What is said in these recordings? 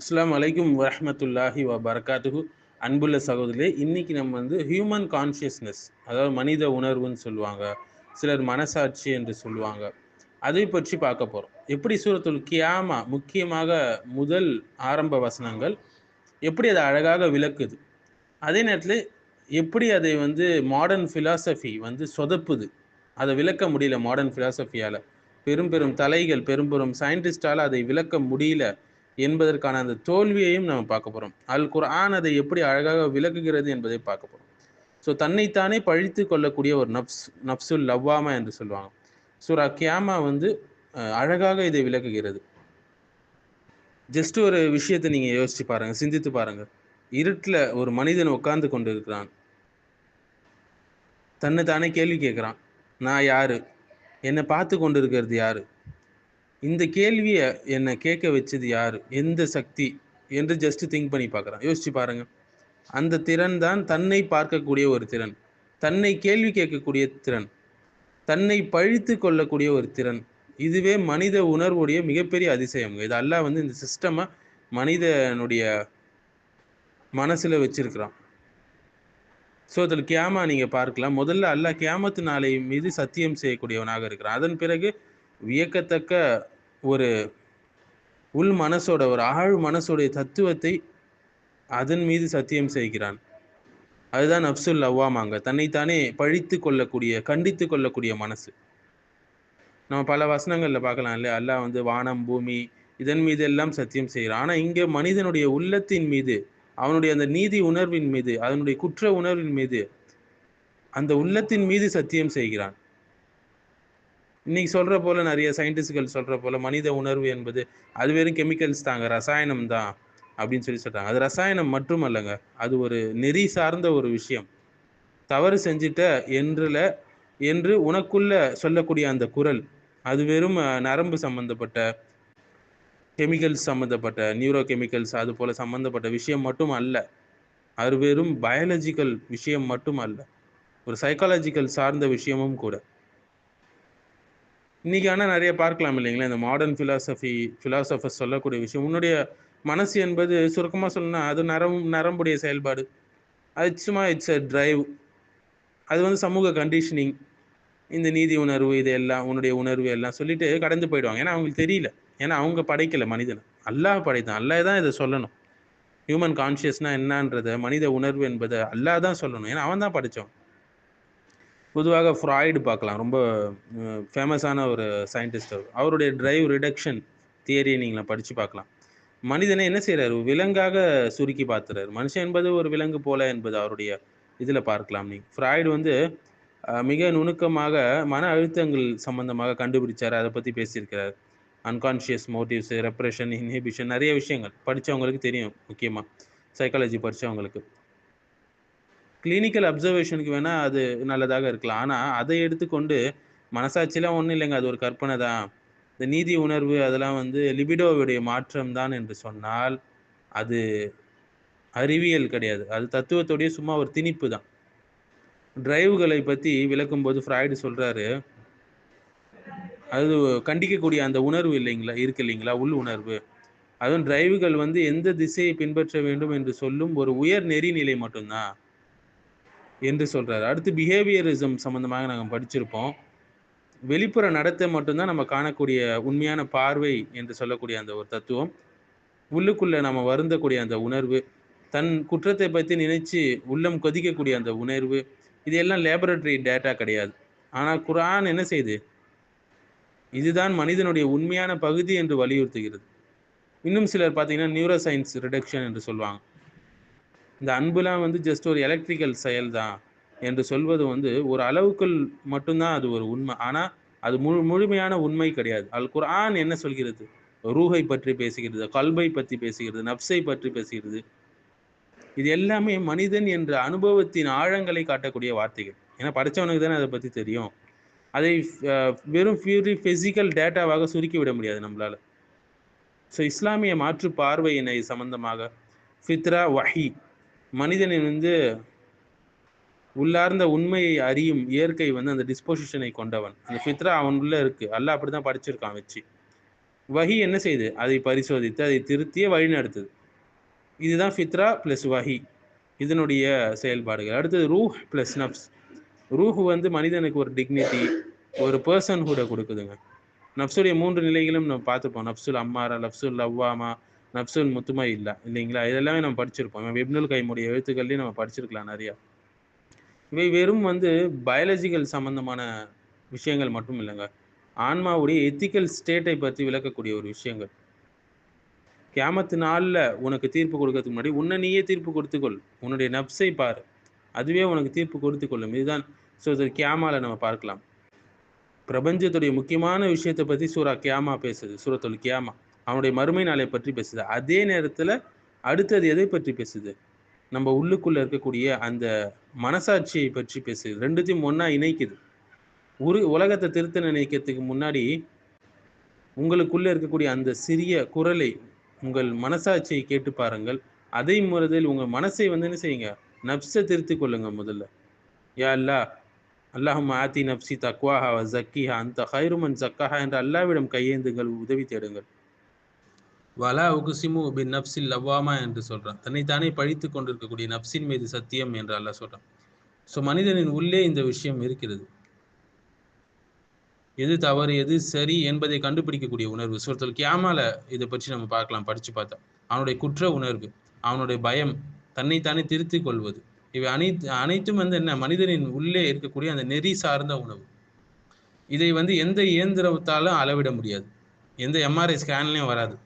அஸ்லாம் அலைக்கும் வரமத்துல்லாஹி வ பரகாத்துஹு அன்புள்ள சகோதரர்களே இன்றைக்கி நம்ம வந்து ஹியூமன் கான்ஷியஸ்னஸ் அதாவது மனித உணர்வுன்னு சொல்லுவாங்க சிலர் மனசாட்சி என்று சொல்லுவாங்க. அதை பற்றி பார்க்க போகிறோம் எப்படி சூரத்துல் கியாமா முக்கியமாக முதல் ஆரம்ப வசனங்கள் எப்படி அதை அழகாக விளக்குது? அதே நேரத்தில் எப்படி அதை வந்து மாடர்ன் ஃபிலாசபி வந்து சொதப்புது? அதை விளக்க முடியல மாடர்ன் ஃபிலாசபியால் பெரும் பெரும் தலைகள் பெரும் பெரும் சயின்டிஸ்டால் அதை விளக்க முடியல. என்பதற்கான அந்த தோல்வியையும் நம்ம பார்க்க போகிறோம் அல் குர்ஆன் அதை எப்படி அழகாக விளக்குகிறது என்பதை பார்க்க போகிறோம் ஸோ தன்னைத்தானே பழித்து கொள்ளக்கூடிய ஒரு நப்ஸ் நப்சுல் லவ்வாமா என்று சொல்லுவாங்க. சூரா கியாமா வந்து அழகாக இதை விளக்குகிறது. ஜஸ்ட் ஒரு விஷயத்தை நீங்கள் யோசிச்சு பாருங்கள் சிந்தித்து பாருங்கள் இருட்டில் ஒரு மனிதன் உட்கார்ந்து கொண்டு இருக்கிறான் தன்னை தானே கேள்வி கேட்குறான். நான் யாரு? என்னை பார்த்து கொண்டு இருக்கிறது யாரு? இந்த கேள்வியை என்னை கேட்க வச்சது யார்? எந்த சக்தி? என்று ஜஸ்ட் திங்க் பண்ணி பார்க்குறான். யோசிச்சு பாருங்க. அந்த திறன் தான் தன்னை பார்க்கக்கூடிய ஒரு திறன். தன்னை கேள்வி கேட்கக்கூடிய திறன். தன்னை பழித்து கொள்ளக்கூடிய ஒரு திறன். இதுவே மனித உணர்வுடைய மிகப்பெரிய அதிசயம். இது அல்லாஹ் வந்து இந்த சிஸ்டமை மனிதனுடைய மனசில் வச்சிருக்கிறான். ஸோ அதில் கியாமா நீங்கள் பார்க்கலாம். முதல்ல அல்லாஹ் கியாமத்து நாளை மீது சத்தியம் செய்யக்கூடியவனாக இருக்கிறான். அதன் பிறகு வியக்கத்தக்க ஒரு உள் மனசோட ஒரு ஆழ் மனசோடைய தத்துவத்தை அதன் மீது சத்தியம் செய்கிறான். அதுதான் நப்சுல் அவ்வாமாங்க தன்னைத்தானே பழித்து கொள்ளக்கூடிய கண்டித்து கொள்ளக்கூடிய மனசு. நம்ம பல வசனங்களில் பார்க்கலாம் இல்லையா? அல்லாஹ் வந்து வானம் பூமி இதன் மீது எல்லாம் சத்தியம் செய்கிறான். ஆனால் இங்கே மனிதனுடைய உள்ளத்தின் மீது அவனுடைய அந்த நீதி உணர்வின் மீது அதனுடைய குற்ற உணர்வின் மீது அந்த உள்ளத்தின் மீது சத்தியம் செய்கிறான். இன்னைக்கு சொல்கிற போல் நிறைய சயின்டிஸ்ட்கள் சொல்கிற போல மனித உணர்வு என்பது அது வெறும் கெமிக்கல்ஸ் தாங்க ரசாயனம் தான் அப்படின்னு சொல்லி சொல்கிறாங்க அது ரசாயனம் மட்டும் அல்லங்க அது ஒரு நெறி சார்ந்த ஒரு விஷயம். தவறு செஞ்சிட்ட என்றுல என்று உனக்குள்ள சொல்லக்கூடிய அந்த குரல் அது வெறும் நரம்பு சம்பந்தப்பட்ட கெமிக்கல்ஸ் சம்மந்தப்பட்ட நியூரோ கெமிக்கல்ஸ் அது போல் சம்மந்தப்பட்ட விஷயம் மட்டும் அல்ல. அது வெறும் பயாலஜிக்கல் விஷயம் மட்டும் அல்ல. ஒரு சைக்காலஜிக்கல் சார்ந்த விஷயமும் கூட. இன்னைக்கு ஆனால் நிறைய பார்க்கலாம் இல்லைங்களா? இந்த மாடர்ன் ஃபிலாசபி ஃபிலாசபர்ஸ் சொல்லக்கூடிய விஷயம். உன்னுடைய மனசு என்பது சுருக்கமாக சொல்லணும்னா அது நரம் நரம்புடைய செயல்பாடு. அது சும்மா இட்ஸ் அ ட்ரைவ் அது வந்து சமூக கண்டிஷனிங் இந்த நீதி உணர்வு இது எல்லாம் உன்னுடைய உணர்வு எல்லாம் சொல்லிட்டு கடந்து போயிடுவாங்க. ஏன்னா அவங்களுக்கு தெரியல. ஏன்னா அவங்க படைக்கலை மனிதனை. அல்லாஹ் படைத்தான். அல்லாஹ் தான் இதை சொல்லணும். ஹியூமன் கான்ஷியஸ்னா என்னன்றதை மனித உணர்வு என்பதை அல்லாஹ் தான் சொல்லணும். ஏன்னா அவன் தான் படித்தவன் பொதுவாக ஃப்ராய்டு பார்க்கலாம். ரொம்ப ஃபேமஸான ஒரு சயின்டிஸ்ட் அவர். அவருடைய டிரைவ் ரிடக்ஷன் தியரியை நீங்கள் படித்து பார்க்கலாம். மனிதனை என்ன செய்கிறாரு விலங்காக சுருக்கி பார்த்துறாரு. மனுஷன் என்பது ஒரு விலங்கு போல என்பது அவருடைய இதில் பார்க்கலாம் நீங்கள் ஃப்ராய்டு வந்து மிக நுணுக்கமாக மன அழுத்தங்கள் சம்பந்தமாக கண்டுபிடிச்சார். அதை பற்றி பேசியிருக்கிறார். அன்கான்ஷியஸ் மோட்டிவ்ஸ் ரெப்ரெஷன் இன்ஹிபிஷன் நிறைய விஷயங்கள். படித்தவங்களுக்கு தெரியும் முக்கியமாக சைக்காலஜி படித்தவங்களுக்கு கிளினிக்கல் அப்சர்வேஷனுக்கு வேணால் அது நல்லதாக இருக்கலாம். ஆனால் அதை எடுத்துக்கொண்டு மனசாட்சியெலாம் ஒன்றும் இல்லைங்க. அது ஒரு கற்பனை தான். இந்த நீதி உணர்வு அதெல்லாம் வந்து லிபிடோவுடைய மாற்றம் தான் என்று சொன்னால் அது அறிவியல் கிடையாது. அது தத்துவத்தோடைய சும்மா ஒரு திணிப்பு தான். டிரைவ்களை பற்றி விளக்கும்போது ஃப்ராய்டு சொல்கிறாரு அது கண்டிக்கக்கூடிய அந்த உணர்வு இல்லைங்களா? இருக்கு இல்லைங்களா? உள் உணர்வு. அதுவும் டிரைவுகள் வந்து எந்த திசையை பின்பற்ற வேண்டும் என்று சொல்லும் ஒரு உயர் நெறிநிலை மட்டும்தான். என்று சொல்கிறார் அடுத்து பிஹேவியரிசம் சம்மந்தமாக நாங்கள் படிச்சிருப்போம். வெளிப்புற நடத்தை மட்டும்தான் நம்ம காணக்கூடிய உண்மையான பார்வை என்று சொல்லக்கூடிய அந்த ஒரு தத்துவம். உள்ளுக்குள்ளே நம்ம வருந்தக்கூடிய அந்த உணர்வு தன் குற்றத்தை பற்றி நினைச்சு உள்ளம் கொதிக்கக்கூடிய அந்த உணர்வு இது எல்லாம் லேபரட்டரி டேட்டா கிடையாது. ஆனால் குரான் என்ன செய்யுது இதுதான் மனிதனுடைய உண்மையான பகுதி என்று வலியுறுத்துகிறது. இன்னும் சிலர் பார்த்தீங்கன்னா நியூரோ சயின்ஸ் ரிடக்ஷன் என்று சொல்லுவாங்க. இந்த அன்புலாம் வந்து ஜஸ்ட் ஒரு எலக்ட்ரிக்கல் செயல் தான் என்று சொல்வது வந்து ஒரு அளவுக்குள் மட்டும்தான் அது ஒரு உண்மை. ஆனால் அது முழு முழுமையான உண்மை கிடையாது. அல் குர்ஆன் என்ன சொல்கிறது? ரூஹை பற்றி பேசுகிறது கல்பை பற்றி பேசுகிறது நப்சை பற்றி பேசுகிறது. இது எல்லாமே மனிதன் என்ற அனுபவத்தின் ஆழங்களை காட்டக்கூடிய வார்த்தைகள். ஏன்னா படித்தவனுக்கு தானே அதை பற்றி தெரியும். அதை வெறும் பியூரி ஃபிசிக்கல் டேட்டாவாக சுருக்கி விட முடியாது நம்மளால். ஸோ இஸ்லாமிய மாற்று பார்வையினை சம்பந்தமாக ஃபித்ரா வஹி மனிதனின் வந்து உள்ளார்ந்த உண்மையை அறியும் இயற்கை வந்து அந்த டிஸ்போசிஷனை கொண்டவன். அந்த ஃபித்ரா அவன் உள்ள இருக்கு. அல்லாஹ் அப்படிதான் படிச்சிருக்கான் வச்சு. வஹி என்ன செய்யுது அதை பரிசோதித்து அதை திருத்தியே வழி நடத்துது. இதுதான் ஃபித்ரா ப்ளஸ் வஹி இதனுடைய செயல்பாடுகள். அடுத்தது ரூஹ் ப்ளஸ் நப்ஸ். ரூஹ் வந்து மனிதனுக்கு ஒரு டிக்னிட்டி ஒரு பர்சன்ஹுடை கொடுக்குதுங்க. நப்சுடைய மூன்று நிலைகளும் நம்ம பார்த்துப்போம். நப்சுல் அம்மாரா நப்சுல் லவ்வாமா நப்சுல் முத்துமா இல்லை. இல்லைங்களா? இதெல்லாமே நம்ம படிச்சிருப்போம். வெப்னுல் கைமுடைய எழுத்துக்கள்லேயும் நம்ம படிச்சிருக்கலாம் நிறையா. இவை வெறும் வந்து பயாலஜிக்கல் சம்பந்தமான விஷயங்கள் மட்டும் இல்லைங்க. ஆன்மாவுடைய எத்திக்கல் ஸ்டேட்டை பற்றி விளக்கக்கூடிய ஒரு விஷயங்கள். கேமத்து நாளில் உனக்கு தீர்ப்பு கொடுக்கறதுக்கு முன்னாடி உன்னை நீயே தீர்ப்பு கொடுத்துக்கொள். உன்னுடைய நப்சை பார். அதுவே உனக்கு தீர்ப்பு கொடுத்து கொள்ளும் இதுதான் ஸோ கியாமாவில் நம்ம பார்க்கலாம். பிரபஞ்சத்துடைய முக்கியமான விஷயத்தை பற்றி சூரா கியாமா பேசுது. சூரத்துல் கியாமா. அவனுடைய மறுமை நாளை பற்றி பேசுது. அதே நேரத்தில் அடுத்தது எதை பற்றி பேசுது? நம்ம உள்ளுக்குள்ள இருக்கக்கூடிய அந்த மனசாட்சியை பற்றி பேசுது. ரெண்டுத்தையும் ஒன்றா இணைக்குது. ஒரு உலகத்தை திருத்த நினைக்கிறதுக்கு முன்னாடி உங்களுக்குள்ள இருக்கக்கூடிய அந்த சிறிய குரலை உங்கள் மனசாட்சியை கேட்டு பாருங்கள். அதே முறையில் உங்கள் மனசை வந்து என்ன செய்யுங்க? நப்சை திருத்தி கொள்ளுங்க முதல்ல. யா அல்லா அல்லாஹும் ஆத்தி நப்சி தக்வாஹா ஜக்கிஹா அந்த ஹைருமன் ஜக்காஹா என்று அல்லாவிடம் கையேந்துங்கள் உதவி தேடுங்கள். வலா உகுசிமு பின் நப்சில் லவ்வாமா என்று சொல்கிறான் தன்னைத்தானே பழித்து கொண்டிருக்கக்கூடிய நப்சின் மீது சத்தியம் என்று அல்ல சொல்கிறான் ஸோ மனிதனின் உள்ளே இந்த விஷயம் இருக்கிறது. எது தவறு எது சரி என்பதை கண்டுபிடிக்கக்கூடிய உணர்வு. சுரத்தல் கியாமால இதை பற்றி நம்ம பார்க்கலாம் படிச்சு பார்த்தா. அவனுடைய குற்ற உணர்வு அவனுடைய பயம் தன்னைத்தானே திருத்திக் கொள்வது. இவை அனைத்து அனைத்தும் வந்து என்ன? மனிதனின் உள்ளே இருக்கக்கூடிய அந்த நெறி சார்ந்த உணவு. இதை வந்து எந்த இயந்திரத்தாலும் அளவிட முடியாது. எந்த எம்ஆர்ஐ ஸ்கேன்லையும் வராது.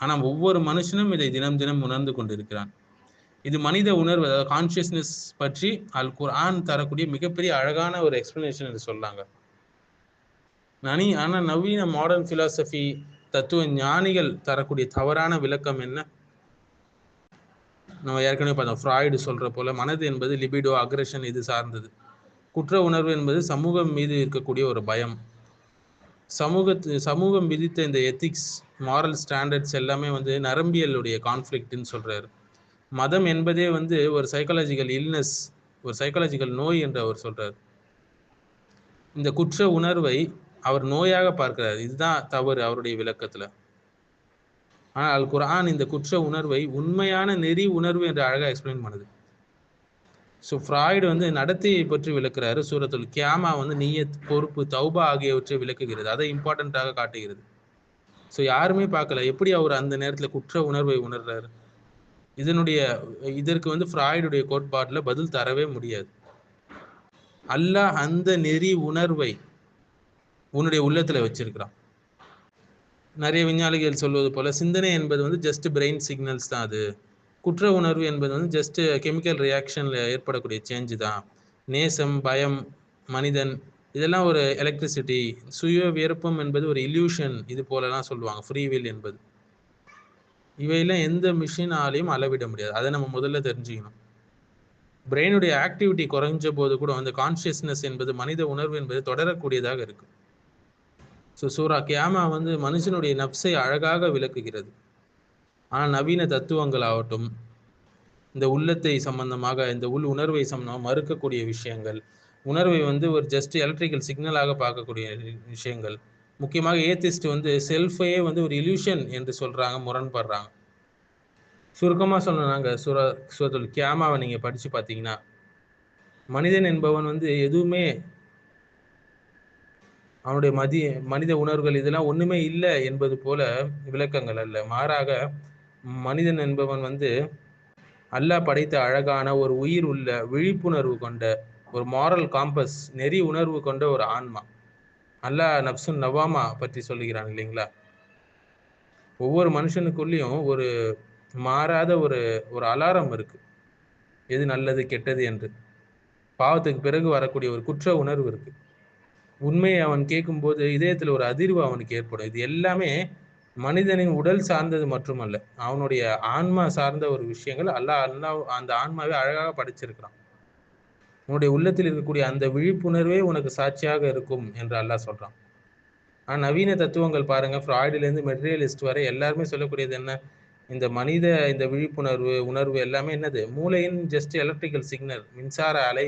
ஆனால் ஒவ்வொரு மனுஷனும் இதை தினம் தினம் உணர்ந்து கொண்டிருக்கிறான். இது மனித உணர்வு அதாவது கான்சியஸ்னஸ் பற்றி அல் குர்ஆன் தரக்கூடிய மிகப்பெரிய அழகான ஒரு எக்ஸ்பிளனேஷன் என்று சொல்லாங்க. நனி ஆனால் நவீன மாடர்ன் ஃபிலாசபி தத்துவ ஞானிகள் தரக்கூடிய தவறான விளக்கம் என்ன? நம்ம ஏற்கனவே பார்த்தோம் ஃப்ராய்டு சொல்ற போல மனது என்பது லிபிடோ அக்ரஷன் இது சார்ந்தது. குற்ற உணர்வு என்பது சமூகம் மீது இருக்கக்கூடிய ஒரு பயம். சமூகத்து சமூகம் விதித்த இந்த எத்திக்ஸ் மாரல் ஸ்டாண்டர்ட்ஸ் எல்லாமே வந்து நரம்பியலுடைய கான்ஃப்ளிக்ட்னு சொல்கிறாரு மதம் என்பதே வந்து ஒரு சைக்காலஜிக்கல் இல்னஸ் ஒரு சைக்காலஜிக்கல் நோய் என்று அவர் சொல்கிறார் இந்த குற்ற உணர்வை அவர் நோயாக பார்க்கிறார். இதுதான் தவறு அவருடைய விளக்கத்தில். ஆனால் அல் குர்ஆன் இந்த குற்ற உணர்வை உண்மையான நெறி உணர்வு என்று அழகாக எக்ஸ்பிளைன் பண்ணுது. ஸோ ஃப்ராய்டு வந்து நடத்தையை பற்றி விளக்குறாரு. சூரத்துல் கியாமா வந்து நீயத் பொறுப்பு தௌபா ஆகியவற்றை விளக்குகிறது. அதை இம்பார்ட்டண்ட்டாக காட்டுகிறது. ஸோ யாருமே பார்க்கல. எப்படி அவர் அந்த நேரத்தில் குற்ற உணர்வை உணர்றாரு? இதனுடைய இதற்கு வந்து ஃப்ராய்டுடைய கோட்பாட்டில் பதில் தரவே முடியாது. அல்லாஹ் அந்த நெறி உணர்வை உன்னுடைய உள்ளத்தில் வச்சிருக்கிறான். நிறைய விஞ்ஞானிகள் சொல்வது போல சிந்தனை என்பது வந்து ஜஸ்ட் பிரெயின் சிக்னல்ஸ் தான் அது. குற்ற உணர்வு என்பது வந்து ஜஸ்ட் கெமிக்கல் ரியாக்ஷன்ல ஏற்படக்கூடிய சேஞ்ச் தான். நேசம் பயம் மனிதன் இதெல்லாம் ஒரு எலக்ட்ரிசிட்டி சுய விருப்பம் என்பது ஒரு இல்யூஷன் இது போலலாம் சொல்லுவாங்க ஃப்ரீவில் என்பது. இவையெல்லாம் எந்த மிஷினாலையும் அளவிட முடியாது. அதை நம்ம முதல்ல தெரிஞ்சுக்கணும். பிரெயினுடைய ஆக்டிவிட்டி குறைஞ்ச போது கூட அந்த கான்சியஸ்னஸ் என்பது மனித உணர்வு என்பது தொடரக்கூடியதாக இருக்கு. ஸோ சூரா கியாமா வந்து மனுஷனுடைய நப்சை அழகாக விளக்குகிறது. ஆனால் நவீன தத்துவங்கள் ஆகட்டும் இந்த உள்ளத்தை சம்பந்தமாக இந்த உள் உணர்வை சம்பந்தமாக மறுக்கக்கூடிய விஷயங்கள் உணர்வை வந்து ஒரு ஜஸ்ட் எலக்ட்ரிக்கல் சிக்னலாக பார்க்கக்கூடிய விஷயங்கள் முக்கியமாக ஏத்திஸ்ட் வந்து செல்ஃபையே வந்து ஒரு இல்யூஷன் என்று சொல்கிறாங்க முரண்படுறாங்க. சுருக்கமாக சொன்னாங்க சுர சுரத்துல் கேமாவை நீங்கள் படித்து பார்த்தீங்கன்னா மனிதன் என்பவன் வந்து எதுவுமே அவனுடைய மதி மனித உணர்வுகள் இதெல்லாம் ஒன்றுமே இல்லை என்பது போல விளக்கங்கள் அல்ல. மாறாக மனிதன் என்பவன் வந்து அல்லாஹ் படைத்த அழகான ஒரு உயிர் உள்ள விழிப்புணர்வு கொண்ட ஒரு மாரல் காம்பஸ் நெறி உணர்வு கொண்ட ஒரு ஆன்மா. அல்லாஹ் நப்சுன் நவாமா பற்றி சொல்லுகிறான் இல்லைங்களா? ஒவ்வொரு மனுஷனுக்குள்ளேயும் ஒரு மாறாத ஒரு ஒரு அலாரம் இருக்கு. எது நல்லது கெட்டது என்று. பாவத்துக்கு பிறகு வரக்கூடிய ஒரு குற்ற உணர்வு இருக்கு. உண்மையை அவன் கேட்கும்போது இதயத்தில் ஒரு அதிர்வு அவனுக்கு ஏற்படும். இது எல்லாமே மனிதனின் உடல் சார்ந்தது மட்டுமல்ல அவனுடைய ஆன்மா சார்ந்த ஒரு விஷயங்கள் அல்லாஹ் அல்லாஹ் அந்த ஆன்மாவை அழகாக படைச்சிருக்கிறான். உன்னுடைய உள்ளத்தில் இருக்கக்கூடிய அந்த விழிப்புணர்வே உனக்கு சாட்சியாக இருக்கும் என்று அல்லாஹ் சொல்றான். ஆனா நவீன தத்துவங்கள் பாருங்க ஃப்ராய்டிலேருந்து மெட்டீரியலிஸ்ட் வரை எல்லாருமே சொல்லக்கூடியது என்ன? இந்த மனித இந்த விழிப்புணர்வு உணர்வு எல்லாமே என்னது? மூளையின் ஜஸ்ட் எலக்ட்ரிக்கல் சிக்னல் மின்சார அலை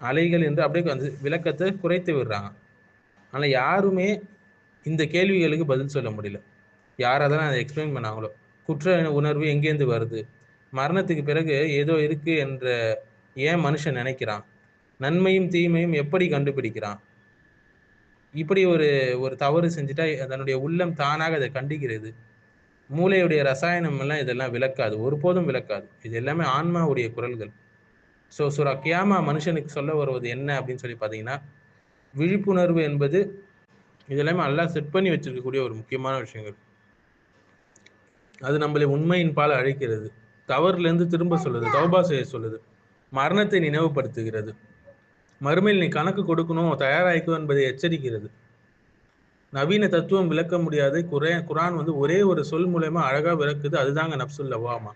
அலைகள் என்று அப்படியே அந்த விளக்கத்தை குறைத்து விடுறாங்க. ஆனால் யாருமே இந்த கேள்விகளுக்கு பதில் சொல்ல முடியல. யாராக தான் அதை எக்ஸ்பிளைன் பண்ணாங்களோ? குற்ற உணர்வு எங்கேருந்து வருது? மரணத்துக்கு பிறகு ஏதோ இருக்கு என்ற ஏன் மனுஷன் நினைக்கிறான்? நன்மையும் தீமையும் எப்படி கண்டுபிடிக்கிறான்? இப்படி ஒரு ஒரு தவறு செஞ்சுட்டா தன்னுடைய உள்ளம் தானாக அதை கண்டிக்கிறது. மூளையுடைய ரசாயனம் எல்லாம் இதெல்லாம் விளக்காது. ஒருபோதும் விளக்காது. இது எல்லாமே ஆன்மாவுடைய குரல்கள். ஸோ சுரா கியாமா மனுஷனுக்கு சொல்ல வருவது என்ன அப்படின்னு சொல்லி பார்த்தீங்கன்னா விழிப்புணர்வு என்பது இதெல்லாமே எல்லாம் செட் பண்ணி வச்சிருக்கக்கூடிய ஒரு முக்கியமான விஷயங்கள். அது நம்மளை உண்மையின் பால் அழைக்கிறது. தவறுலேருந்து திரும்ப சொல்லுது தௌபா செய்ய சொல்லுது. மரணத்தை நினைவுபடுத்துகிறது. மறுமையில் நீ கணக்கு கொடுக்கணும் தயாராகிக்கும் என்பதை எச்சரிக்கிறது. நவீன தத்துவம் விளக்க முடியாது. குரே குரான் வந்து ஒரே ஒரு சொல் மூலயமா அழகா விளக்குது. அதுதாங்க நப்சுல் லவாமா.